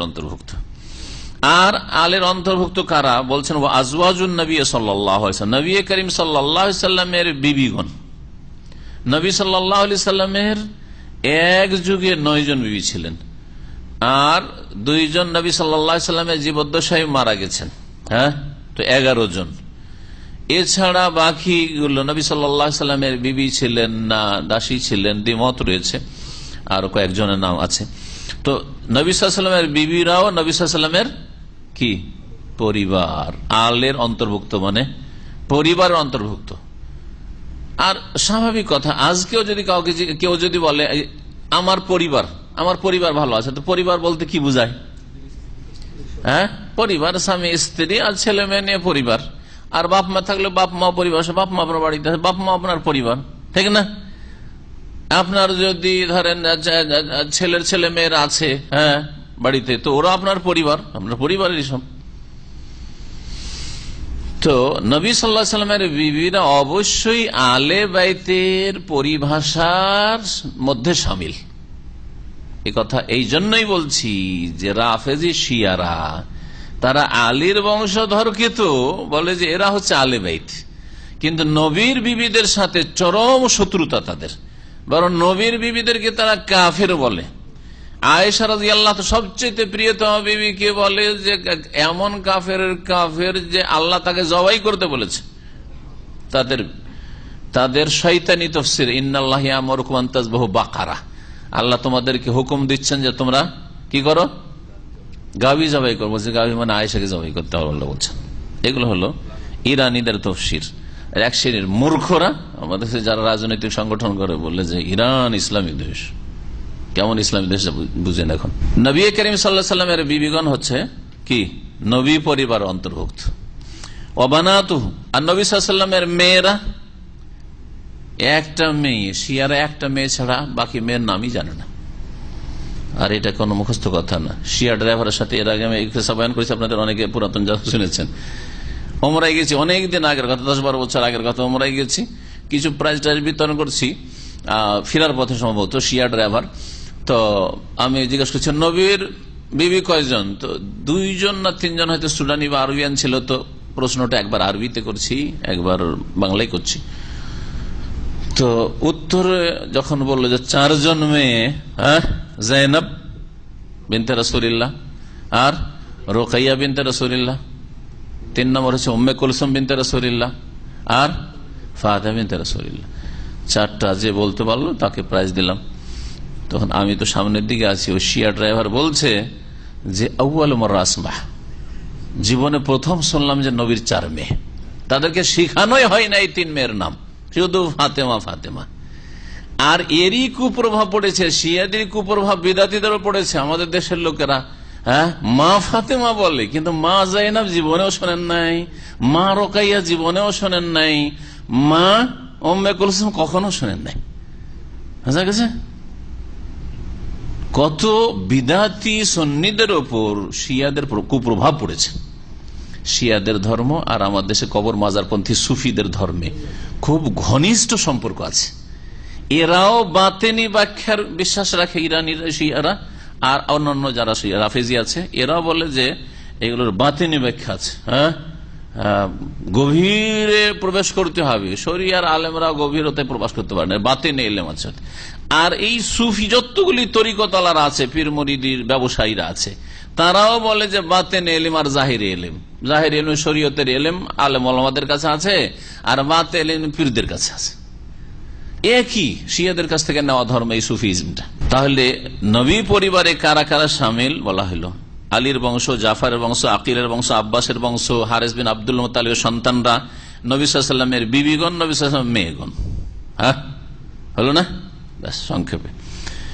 অন্তর্ভুক্ত। আর আলের অন্তর্ভুক্ত কারা? বলছেন নবী করিম সাল্লামের বিবিগণ। নবী সাল্লামের এক যুগে বিবি ছিলেন। আর দুইজন নবী সাল্লামের জীবদ্দশায় মারা গেছেন। হ্যাঁ? তো এগারো জন। এছাড়া বাকিগুলো নবী সাল্লামের বিবি ছিলেন না, দাসী ছিলেন, দ্বিমত রয়েছে। আর কয়েকজনের নাম আছে। তো নবী সাল্লামের বিবিরাও নবী সাল্লামের কি? পরিবার। আলের অন্তর্ভুক্ত মানে পরিবারের অন্তর্ভুক্ত। আর স্বাভাবিক কথা, আজকেও যদি কাউকে কেউ যদি বলে আমার পরিবার আমার পরিবার ভালো আছে, তো পরিবার বলতে কি বুঝায়? হ্যাঁ? পরিবার, স্বামী, স্ত্রী আর ছেলে মেয়ে নিয়ে পরিবার। আর বাপ মা থাকলে বাপ মা পরিবার বাপ মা আপনার বাড়িতে বাপ মা আপনার পরিবার। ঠিক না? আপনার যদি ধরেন ছেলের ছেলে মেয়েরা আছে হ্যাঁ বাড়িতে, তো ওরা আপনার পরিবার, আপনার পরিবারেরই সব। তো নবী সাল্লা সাল্লামের বিবিরা অবশ্যই আলে বাইতের পরিভাষার মধ্যে সামিল। এ কথা এই জন্যই বলছি যে রাফেজি শিয়ারা, তারা আলীর বংশধরকে তো বলে যে এরা হচ্ছে আলে বাইত। কিন্তু নবীর বিবিদের সাথে চরম শত্রুতা তাদের। বরং নবীর বিবিদেরকে তারা কাফের বলে। আয়েশারাজ আল্লাহ তো সবচেয়ে প্রিয়তম বিবিকে বলে যে, এমন কাফের কাফের যে আল্লাহ তাকে জবাই করতে বলেছে। তাদের তাদের শৈতানি তফসির ইন্নআল্লাহ আমরকুমান্তাজবাহু বাকারা। আল্লাহ তোমাদেরকে হুকুম দিচ্ছেন যে তোমরা কি করো? গাভি জবাই করব গাভি মানে আয়েশাকে জবাই করতে আল্লাহ বলছেন এগুলো হলো ইরানিদের তফসির। এক শ্রেণির মূর্খরা আমাদের যারা রাজনৈতিক সংগঠন করে বললে যে ইরান ইসলামিক দেশ। কেমন ইসলামী দেশ বুঝেন এখন? নবী করিম সাল্লা সাল্লামের বিবিগণ হচ্ছে কি? নবী পরিবার অন্তর্ভুক্ত। অবানাতু আর নবী সাল্লামের মেয়েরা, একটা মেয়ে, শিয়ারা একটা মেয়ে ছাড়া বাকি মেয়ের নামই জানে না। আর এটা কোনো মুখস্থ কথা না। শিয়া ড্রাইভারের সাথে এর আগে আমি বয়ান করেছি, আপনাদের অনেকে পুরাতন যা শুনেছেন। ওমরাই গেছি, অনেকদিন আগের কথা দশ বারো বছর আগের কথা ওমরাই গেছি। কিছু প্রাইজ টাইজ বিতরণ করছি ফিরার পথে সম্ভবত শিয়া ড্রাইভার তো আমি জিজ্ঞেস করছি, নবীর বিবি কয়জন? তো দুইজন না তিনজন হয়তো সুডানি বা আরবিয়ান ছিল, তো প্রশ্নটা একবার আরবিতে করছি, একবার বাংলায় করছি। তো উত্তরে যখন বলল যে চারজন মেয়ে হ্যাঁ জৈনব বিনতে রসুলিল্লাহ আর রোকাইয়া বিনতে রসুলিল্লাহ। তিন নম্বর হচ্ছে উম্মে কুলসুম বিনতে রসুলিল্লাহ। আর ফাহাদা বিনতে রসুলিল্লাহ। চারটা যে বলতে পারল তাকে প্রাইজ দিলাম। তখন আমি তো সামনের দিকে আছি, ওই শিয়া ড্রাইভার বলছে যে আউ্ল রাসমা জীবনে প্রথম শুনলাম যে নবীর চার মেয়ে। তাদেরকে শিখানোই হয় না এই তিন মেয়ের নাম। শুধু ফাতেমা ফাতেমা। আর এরই কুপ্রভাব পড়েছে, শিয়াদের কুপ্রভাব বিদাতিদেরও পড়েছে। আমাদের দেশের লোকেরা হ্যাঁ? মা ফাতেমা বলে, কিন্তু মা জাইনাব জীবনেও শোনেন নাই, মা রোকাইয়া জীবনেও শোনেন নাই, মা ওম্মে কুলসুম কখনো শোনেন নাই। বুঝা গেছে? কত বিদাতি সন্নিদের ওপর শিয়াদের কুপ্রভাব পড়েছে। শিয়াদের ধর্ম আর আমার দেশে কবর মাজারপন্থী সুফিদের ধর্মে খুব ঘনিষ্ঠ সম্পর্ক আছে। এরাও বাতেনি ব্যাখ্যার বিশ্বাস রাখে ইরানি শিয়ারা। আর অন্যান্য যারা রাফেজি আছে, এরাও বলে যে এগুলোর বাতেনি ব্যাখ্যা আছে হ্যাঁ? গভীরে প্রবেশ করতে হবে। শরিয়ার আলেমরা গভীরতে প্রবেশ করতে পারে না বাতে এলেম আছে। আর এই সুফি যতগুলি তরিকতলার আছে পীর মরিদির ব্যবসায়ীরা আছে, তারাও বলে যে বাতেন এলিম আর জাহির এলেম জাহির এলিম শরীয়তের এলেম আলেম আলমাদের কাছে আছে, আর বাতে এলিম পীরদের কাছে আছে। একই শিয়াদের কাছ থেকে নেওয়া ধর্ম এই সুফিজমটা তাহলে নবী পরিবারে কারা কারা সামিল বলা হলো? আলীর বংশ, জাফারের বংশ, আকিলের বংশ, আব্বাসের বংশ, হারেস বিন আব্দুল মোতালির সন্তানরা, নবী বিবিগণ, নবী সাল্লাম মেয়েগণ। হ্যাঁ? হলো না? ব্যাস, সংক্ষেপে।